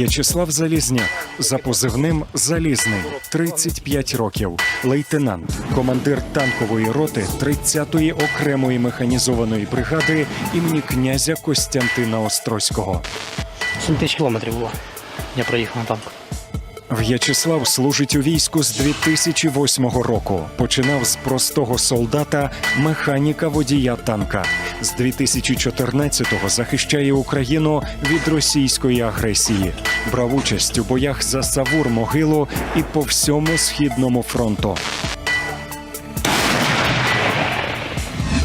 В'ячеслав Залізняк за позивним Залізний, 35 років, лейтенант, командир танкової роти 30-ї окремої механізованої бригади імені князя Костянтина Острозького. 7 тисяч кілометрів було. Я проїхав на танку. В'ячеслав служить у війську з 2008 року. Починав з простого солдата, механіка водія танка. З 2014-го захищає Україну від російської агресії. Брав участь у боях за Савур Могилу і по всьому східному фронту.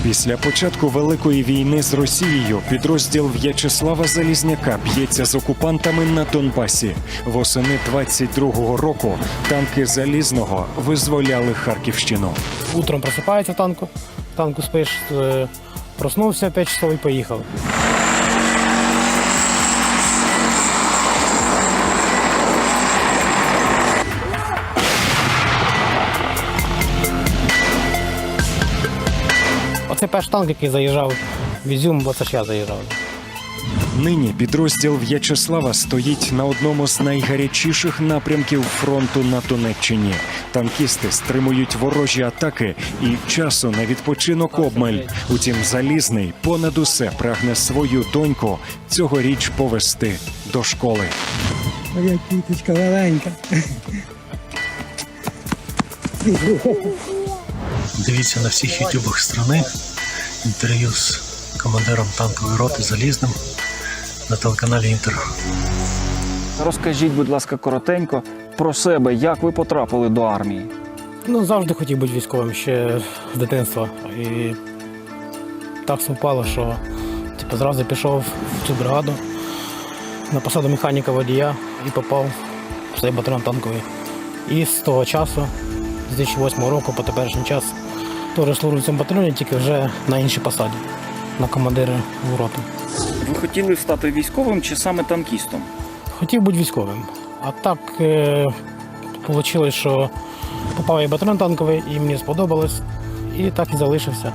Після початку великої війни з Росією підрозділ В'ячеслава Залізняка б'ється з окупантами на Донбасі. Восени 22-го року танки залізного визволяли Харківщину. Утром просипається танку, танку спиш, е, проснувся 5 часов і поїхав. Оце перший танк, який заїжджав в Ізюм, бо це ж я заїжджав. Нині підрозділ В'ячеслава стоїть на одному з найгарячіших напрямків фронту на Донеччині. Танкісти стримують ворожі атаки і часу на відпочинок обмаль. Утім, залізний понад усе прагне свою доньку цьогоріч повести до школи. Моя квіточка маленька. Дивіться на всіх ютубах страни інтерв'ю з командиром танкової роти Залізним на телеканалі Інтер. Розкажіть, будь ласка, коротенько про себе, як ви потрапили до армії. Ну, завжди хотів бути військовим ще з дитинства. І так совпало, що типу, зразу пішов в цю бригаду на посаду механіка водія і попав в цей батальйон танковий. І з того часу, з 2008 року по теперішній час, теж служу в цьому батальйоні, тільки вже на іншій посаді, на командира в роту. Ви хотіли стати військовим чи саме танкістом? Хотів бути військовим. А так е, вийшло, що попав я в батальйон танковий і мені сподобалось. І так і залишився.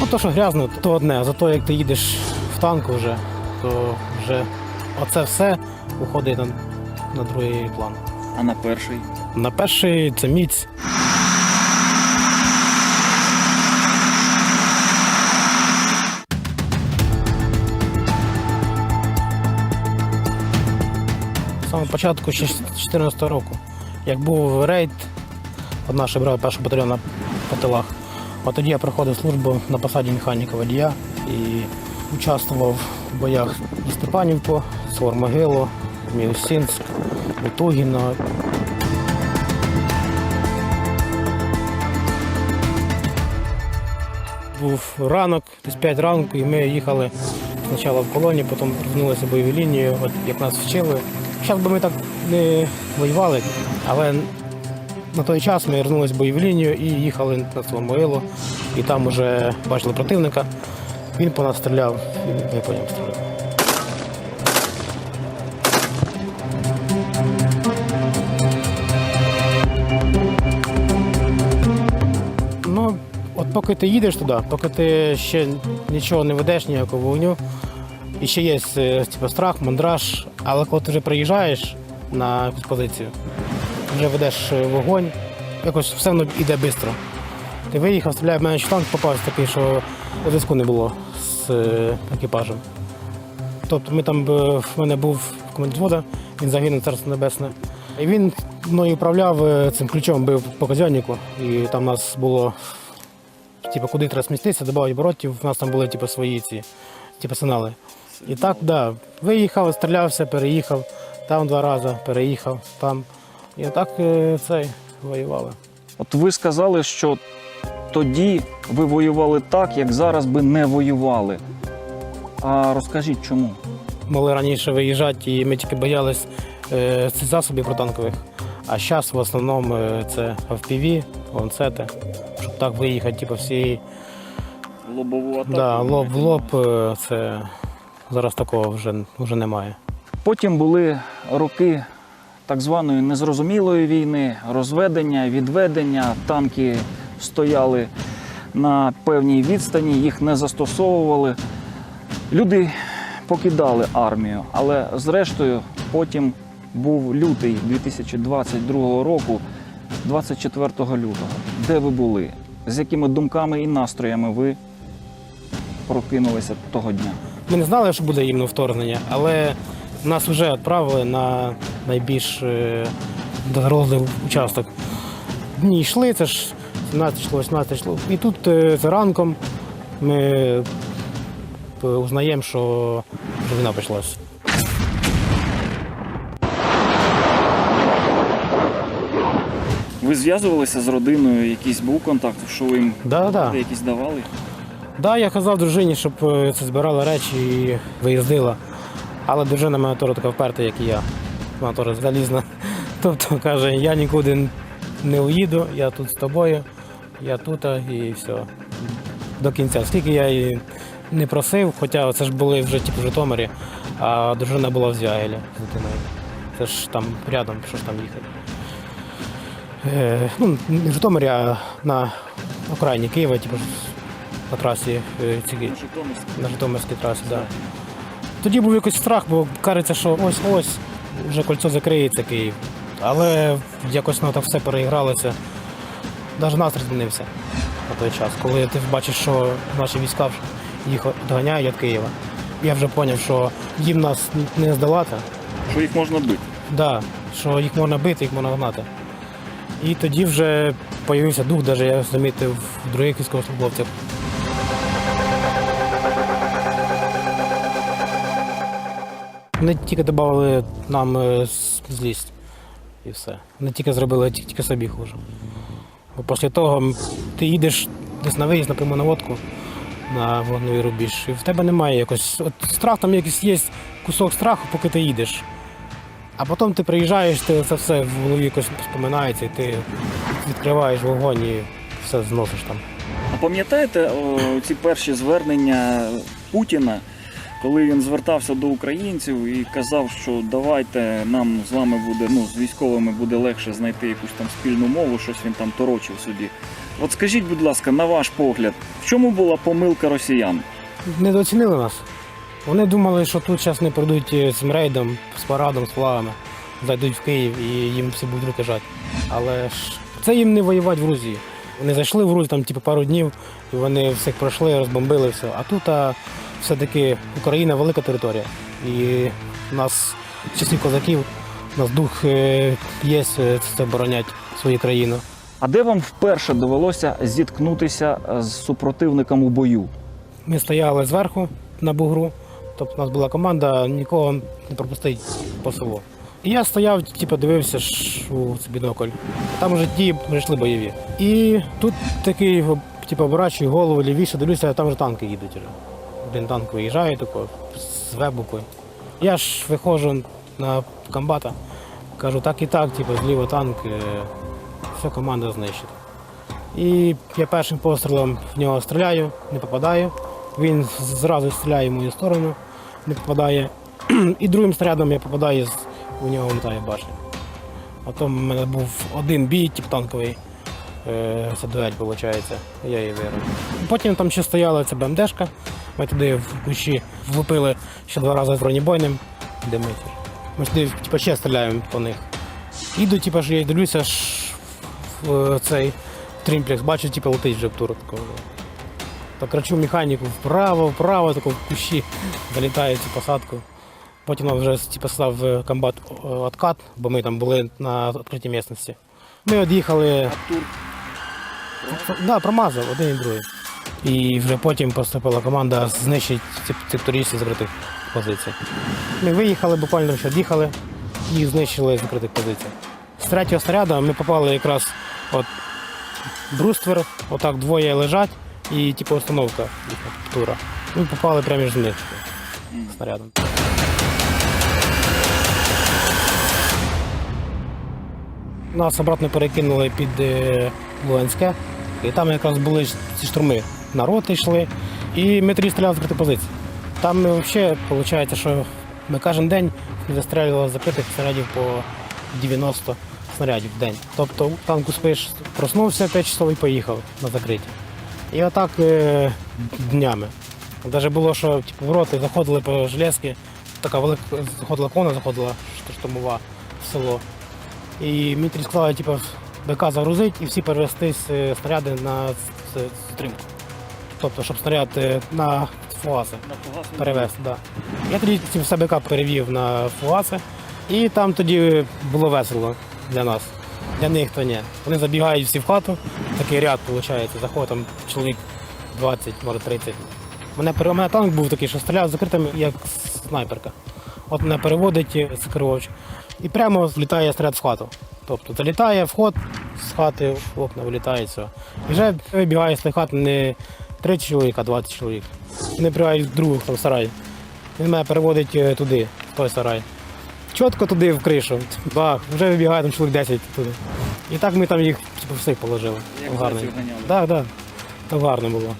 Ну, то, що грязно, то одне. А зато як ти їдеш в танку вже, то вже оце все уходить на, на другий план. А на перший? На перший це міць. Початку з 2014 року, як був рейд, одна ще брала першого батальйону по тилах. От тоді я проходив службу на посаді механіка водія і участвував в боях за Степанівку, Свормогилу, Мілсінськ, Утугіно, був ранок, десь 5 ранку, і ми їхали спочатку в колоні, потім повернулися бойові лінії, от як нас вчили. Зараз би ми так не воювали, але на той час ми вернулися в бойову лінію і їхали на Соломоїло, і там вже бачили противника. Він по нас стріляв, і ми по ньому стріляли. Ну, от поки ти їдеш туди, поки ти ще нічого не ведеш, ніякого вогню, і ще є е, типу, страх, мандраж, але коли ти вже приїжджаєш на якусь позицію, вже ведеш е, вогонь, якось все воно йде швидко. Ти виїхав, стріляє, в мене танк попався такий, що зв'язку не було з е, екіпажем. Тобто ми там, в мене був командир взводу, він загинув царство небесне. І він мною управляв цим ключом, бив по казьоннику, і там у нас було типу, куди треба сміститися, додати оборотів, у нас там були типу, свої ці типу, сигнали. І так, да, виїхав, стрілявся, переїхав, там два рази переїхав, там. І так е, цей воювали. От ви сказали, що тоді ви воювали так, як зараз би не воювали. А розкажіть чому? Могли раніше виїжджати, і ми тільки боялись е, цих засобів протанкових. А зараз в основному е, це FPV, ланцети, щоб так виїхати, типу, всі Лобову атаку. да, лоб в лоб, е, це зараз такого вже, вже немає. Потім були роки так званої незрозумілої війни, розведення, відведення. Танки стояли на певній відстані, їх не застосовували. Люди покидали армію, але зрештою потім був лютий 2022 року, 24 лютого. Де ви були? З якими думками і настроями ви прокинулися того дня? Ми не знали, що буде іменно вторгнення, але нас вже відправили на найбільш е, дорогий участок. Дні йшли, це ж 17 число, 18 число. І тут е, ранком ми е, узнаємо, що війна почалась. Ви зв'язувалися з родиною, якийсь був контакт, що ви їм Да, да. якісь давали? Да, я казав дружині, щоб е, це збирала речі і виїздила. Але дружина мене теж така вперта, як і я. Вона теж залізна. Тобто каже, я нікуди не уїду, я тут з тобою, я тут і все. До кінця. Скільки я її не просив, хоча це ж були вже типу, в Житомирі, а дружина була в Звягелі з дитиною. Це ж там рядом, що ж там їхати. Е, ну, не в Житомирі, а на окраїні Києва, типу, на трасі е, ці, на Житомирській трасі, так. Да. Тоді був якийсь страх, бо кажеться, що ось-ось вже кольцо закриється Київ. Але якось воно так все переігралося. Навіть настрій змінився на той час. Коли ти бачиш, що наші війська їх доганяють від Києва. Я вже зрозумів, що їм нас не здолати. Що їх можна бити? Да, що їх можна бити, їх можна гнати. І тоді вже з'явився дух, навіть я замітив в других військовослужбовцях. Вони тільки додали нам е, злість і все. Вони тільки зробили тільки, тільки собі хуже. Бо після того ти їдеш десь на виїзд, наприклад, на водку на вогновий рубіж, і в тебе немає якось. От страх там якийсь є кусок страху, поки ти їдеш. А потім ти приїжджаєш, ти це все в голові якось споминається, і ти відкриваєш вогонь і все зносиш там. А пам'ятаєте ці перші звернення Путіна, коли він звертався до українців і казав, що давайте нам з вами буде, ну з військовими буде легше знайти якусь там спільну мову, щось він там торочив собі. От скажіть, будь ласка, на ваш погляд, в чому була помилка росіян? Недооцінили нас. Вони думали, що тут зараз не прийдуть е, з рейдом, з парадом, з флагами, зайдуть в Київ і їм всі будуть руки. Але ж це їм не воювати в Грузії. Вони зайшли в Грузію там типу, пару днів, і вони всіх пройшли, розбомбили все. А тут а, все-таки Україна велика територія. І у нас з часів козаків, у нас дух е, є е, це оборонять свою країну. А де вам вперше довелося зіткнутися з супротивником у бою? Ми стояли зверху на бугру, тобто у нас була команда, нікого не пропустить по селу. І я стояв, типу, дивився ж у бінокль. Там уже ті прийшли бойові. І тут такий, типу, оборачую голову лівіше, дивлюся, а там вже танки їдуть. Один танк виїжджає тако, з вебукою. Я ж виходжу на комбата, кажу, так і так, типу, зліва танк, е, вся команда знищена. І я першим пострілом в нього стріляю, не попадаю. Він зразу стріляє в мою сторону, не попадає. І другим снарядом я попадаю, у нього влітає башня. Потім в мене був один бій, тип танковий. Е, Це дуель, виходить. Я її виграв. Потім там ще стояла ця БМДшка. Ми туди в кущі влупили ще два рази з бронебойним димитір. Ми сюди типу, ще стріляємо по них. Іду, типу, я дивлюся, ж в цей трімплекс, бачу, типу, летить вже в тур. Так кричу механіку вправо, вправо, тако в кущі залітає цю посадку. Потім нам вже типу, став е, комбат е, откат, бо ми там були на відкритій місцевості. Ми від'їхали. Да, промазав один і другий. І вже потім поступила команда знищити ці сектористи закритих позицій. Ми виїхали, буквально ще від'їхали, їх знищили з закритих позицій. З третього снаряду ми попали якраз от бруствер, отак двоє лежать і типу установка тура. Ми попали прямо між них снарядом. Нас обратно перекинули під е, Луганське, і там якраз були ці штурми. Народ йшли, і ми тоді стріляли з закритих. Там ми взагалі виходить, що ми кожен день застрілювали закритих снарядів по 90 снарядів в день. Тобто танку спиш, проснувся 5 часов і поїхав на закриті. І отак е, днями. Навіть було, що типу, в роти заходили по железки, така велика заходила колона, заходила штурмова в село. І мені сказали, типу, БК загрузить і всі перевести снаряди на стримку. Тобто, щоб снаряд е, на фугас перевезти. Да. Я тоді ці все БК перевів на фугаси, і там тоді було весело для нас. Для них то ні. Вони забігають всі в хату, такий ряд виходить, заходить там чоловік 20, може 30. Мене, у мене танк був такий, що стріляв з закритим, як снайперка. От мене переводить е, Сокирович і прямо влітає снаряд в хату. Тобто залітає вход з хати, в окна вилітає все. І вже вибігає з тої хати не 30 чоловік, а 20 чоловік. Вони пригають в другу там сарай. Він мене переводить е, туди, в той сарай. Чітко туди в кришу. Бах, вже вибігає там чоловік 10 туди. І так ми там їх типу, всіх положили. Як Там гарно. Так, так. Так гарно було.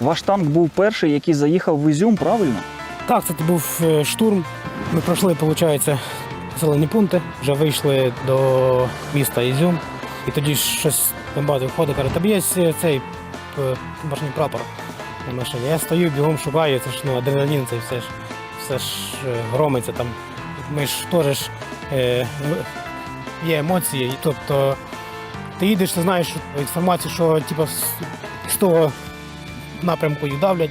Ваш танк був перший, який заїхав в Ізюм, правильно? Так, це був е, штурм. Ми пройшли, виходить, населені пункти, вже вийшли до міста Ізюм. І тоді щось багато входить, каже, тобі є е, цей е, башній прапор на машині. Я стою, бігом шукаю, це ж ну, адреналін, це все ж, все ж е, громиться там. Ми ж теж е, є емоції. Тобто ти їдеш, ти знаєш інформацію, що типу, з того напрямку їх давлять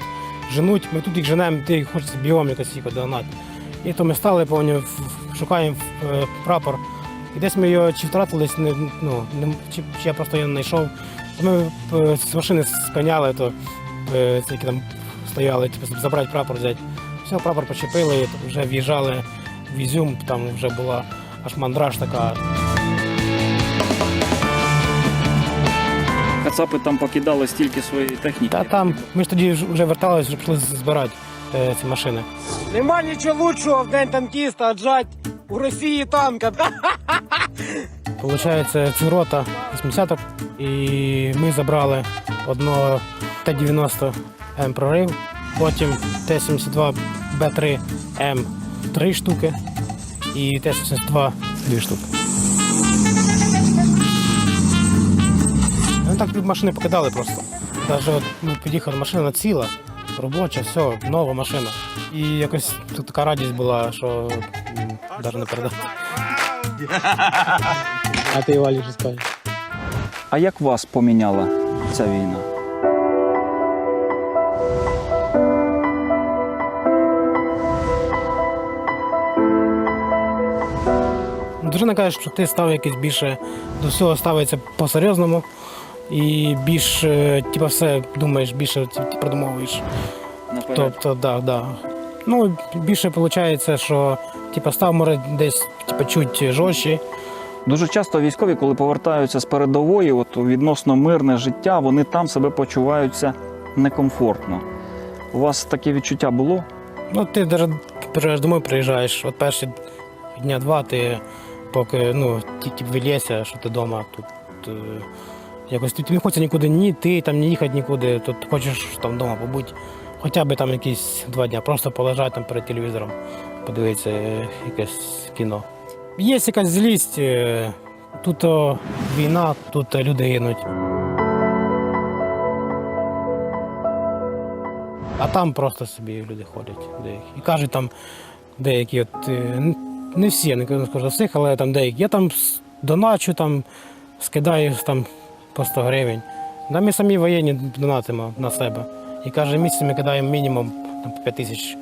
женуть, ми тут їх женемо, ти їх хочеться бігом якось їх догнати. І то ми стали, повні, шукаємо е, прапор. І десь ми його чи втратились, не, ну, не, чи, чи я просто його не знайшов. Ми е, з машини спиняли, то е, які там стояли, типу, забрати прапор взяти. Все, прапор почепили, вже в'їжджали в Ізюм, там вже була аж мандраж така. Кацапи там покидали стільки своєї техніки. Та там ми ж тоді вже верталися, вже пішли збирати е, ці машини. Нема нічого лучшого в день танкіста отжать у Росії танка. Получається, це рота 80-ок, і ми забрали одного Т-90 М прорив, потім Т-72 Б3 М 3 штуки і Т-72 2 штуки. Вони так машини покидали просто. Навіть от ми під'їхали, машина ціла, робоча, все, нова машина. І якось тут така радість була, що навіть не передати. А ти Валі що скажеш? А як вас поміняла ця війна? Дружина каже, що ти став якийсь більше до всього ставиться по-серйозному і більш, е, типа, все думаєш, більше продумовуєш. Наперед. Тобто, да, да. Ну, більше виходить, що типа, став десь типа, чуть жорстче. Дуже часто військові, коли повертаються з передової, от відносно мирне життя, вони там себе почуваються некомфортно. У вас таке відчуття було? Ну, ти навіть приїжджаєш домой, приїжджаєш, от перші дня два ти поки ну, тільки вилєся, що ти вдома тут. Якось ти не хочеться нікуди ні йти, там не їхати нікуди, тут хочеш там вдома побути. Хоча б там якісь два дні, просто полежати там перед телевізором, подивитися е, якесь кіно. Є якась злість, е, тут війна, тут е, люди гинуть. А там просто собі люди ходять деякі. І кажуть там деякі, от, не всі, я не скажу всіх, але там деякі. Я там доначу, там, скидаю там по 100 гривень. Да ми самі воєнні донатимо на себе. І кожен місяць ми кидаємо мінімум там, по 5 тисяч.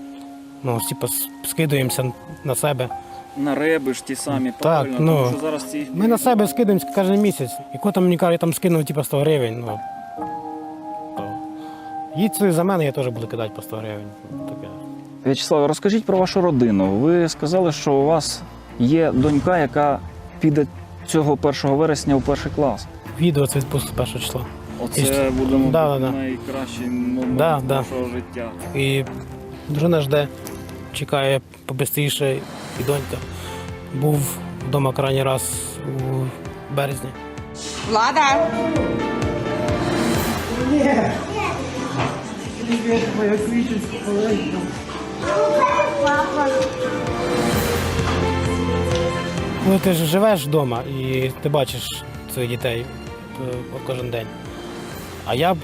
Ну, с- скидуємося на себе. На реби ж ті самі, Так, правильно? ну, Тому що зараз ці Ми на себе скидаємося кожен місяць. І коли там мені каже, я там скинув типу, 100 гривень, ну. То... Їдь за мене, я теж буду кидати по 100 гривень. Таке. В'ячеславе, розкажіть про вашу родину. Ви сказали, що у вас є донька, яка піде цього 1 вересня у перший клас. Відео це відпуск з першого числа. Оце І- буде мабуть, Да, да, да. найкращий момент Да, да. вашого життя. І дружина жде, чекає побистріше, і донька. Був вдома крайній раз у березні. Влада. Коли ти ж живеш вдома і ти бачиш своїх дітей кожен день. А я, б-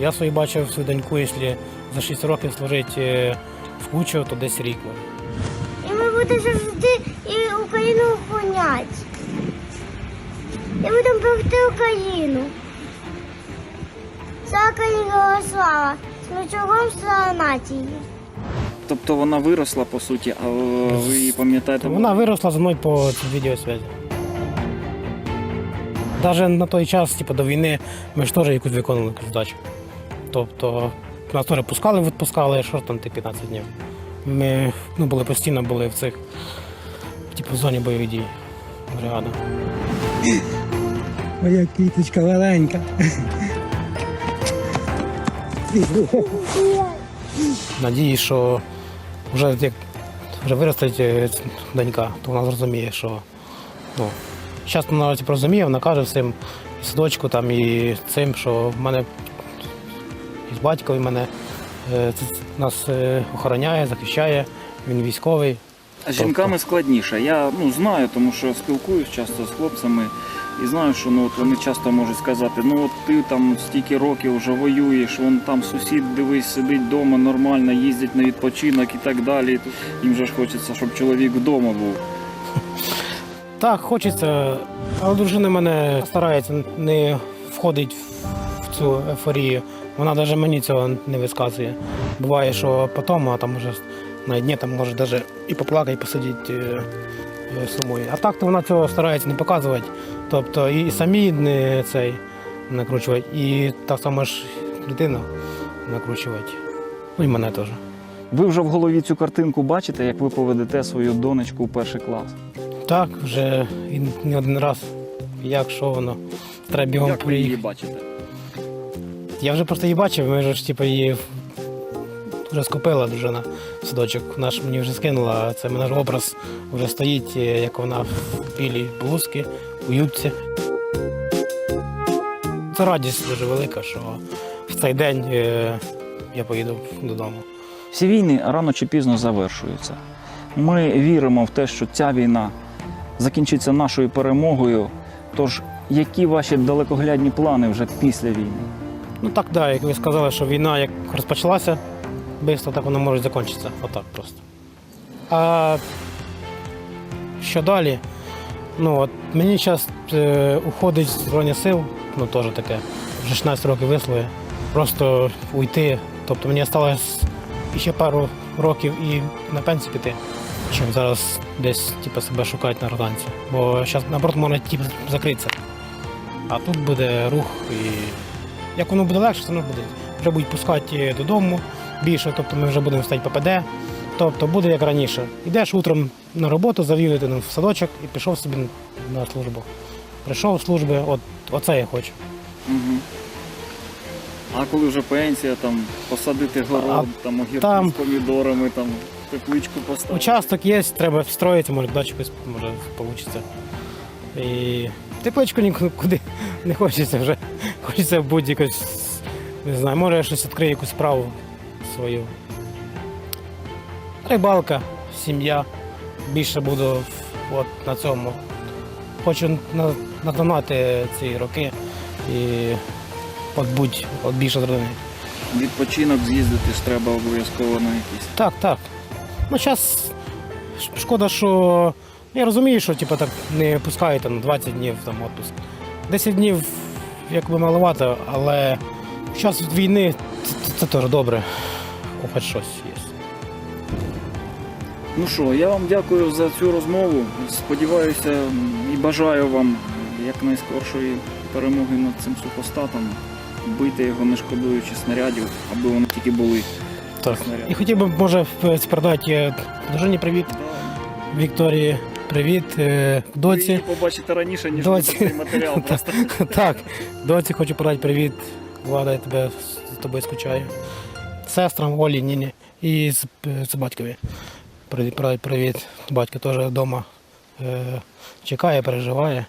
я свою бачив свою доньку, якщо за 6 років служити е, в кучу, то десь рік. І ми будемо завжди і Україну охороняти. І будемо берегти Україну. Україні, героям слава! Смічогом слава нації! Тобто вона виросла по суті, а ви її пам'ятаєте? Вона виросла зі мною по відеосвязі. Навіть на той час, типу, до війни, ми ж теж якусь виконували якусь задачу. Тобто нас теж пускали, відпускали, що там ті 15 днів. Ми ну, були постійно були в цих, типу, зоні бойових дій. Бригада. Моя квіточка маленька. Надії, що вже як вже виростить е, донька, то вона зрозуміє, що ну, зараз вона типу, розуміє, вона каже всім і садочку там, і цим, що в мене і батько і мене е, це- це нас е, охороняє, захищає, він військовий. А з жінками складніше. Я ну знаю, тому що спілкуюсь часто з хлопцями і знаю, що ну от вони часто можуть сказати: ну от ти там стільки років вже воюєш, вон там сусід дивись, сидить вдома нормально, їздить на відпочинок і так далі. Їм же ж хочеться, щоб чоловік вдома був. Так, хочеться, але дружина мене старається не входить в цю ейфорію. Вона навіть мені цього не висказує. Буває, що потім, а там вже на дні там може навіть і поплакати, і посидіти е, е, сумує. А так то вона цього старається не показувати. Тобто і самі не цей накручувати, і так само ж дитину накручувати. Ну і мене теж. Ви вже в голові цю картинку бачите, як ви поведете свою донечку у перший клас. Так, вже і не один раз. Як що воно? Треба бігом Як ви її приїхати. бачите? Я вже просто її бачив, ми ж типу, її вже скупила дружина в садочок. Вона ж мені вже скинула. Це мене ж образ вже стоїть, е, як вона в білій блузці, у юбці. Це радість дуже велика, що в цей день е, я поїду додому. Всі війни рано чи пізно завершуються. Ми віримо в те, що ця війна закінчиться нашою перемогою. Тож, які ваші далекоглядні плани вже після війни? Ну так, да, як ви сказали, що війна як розпочалася, швидко так вона може закінчитися. Отак просто. А що далі? Ну, от мені зараз е, уходить з Збройних сил, ну теж таке, вже 16 років вислуги. Просто уйти. Тобто мені залишилось ще пару років і на пенсію піти, чим зараз десь типу, себе шукати на роданці. Бо зараз наоборот можна типу, закритися. А тут буде рух і як воно буде легше, воно буде. Вже будуть пускати додому більше, тобто ми вже будемо стати ППД. Тобто буде як раніше. Йдеш утром на роботу, завів дитину в садочок і пішов собі на службу. Прийшов з служби, от оце я хочу. Угу. А коли вже пенсія, там посадити город, там огірки там- з помідорами, там тепличку поставити. Участок є, треба встроїти, може дачу може вийде. І тепличку нікуди не хочеться вже. Хочеться будь якось, не знаю, може я щось відкрию якусь справу свою. Рибалка, сім'я. Більше буду от на цьому. Хочу на- надонати ці роки і от будь от більше з родини. Відпочинок з'їздити ж треба обов'язково на якийсь. Так, так. Ну, зараз шкода, що я розумію, що типу, так не пускають там 20 днів там, відпуск. 10 днів якби маловато, але в час війни це теж добре. Хоч щось є. Ну що, я вам дякую за цю розмову. Сподіваюся і бажаю вам якнайскоршої перемоги над цим супостатом. Бити його не шкодуючи снарядів, аби вони тільки були. Так. І хотів би, може, передати е, дружині привіт, Вікторії привіт, е, Ви доці. її побачите раніше, ніж Доці. ви цей матеріал просто. Так, доці хочу передати привіт. Влада, я тебе з тобою скучаю. Сестрам Олі, Ніні і з, з батькові. Привіт, привіт, привіт. Батько теж вдома е, чекає, переживає.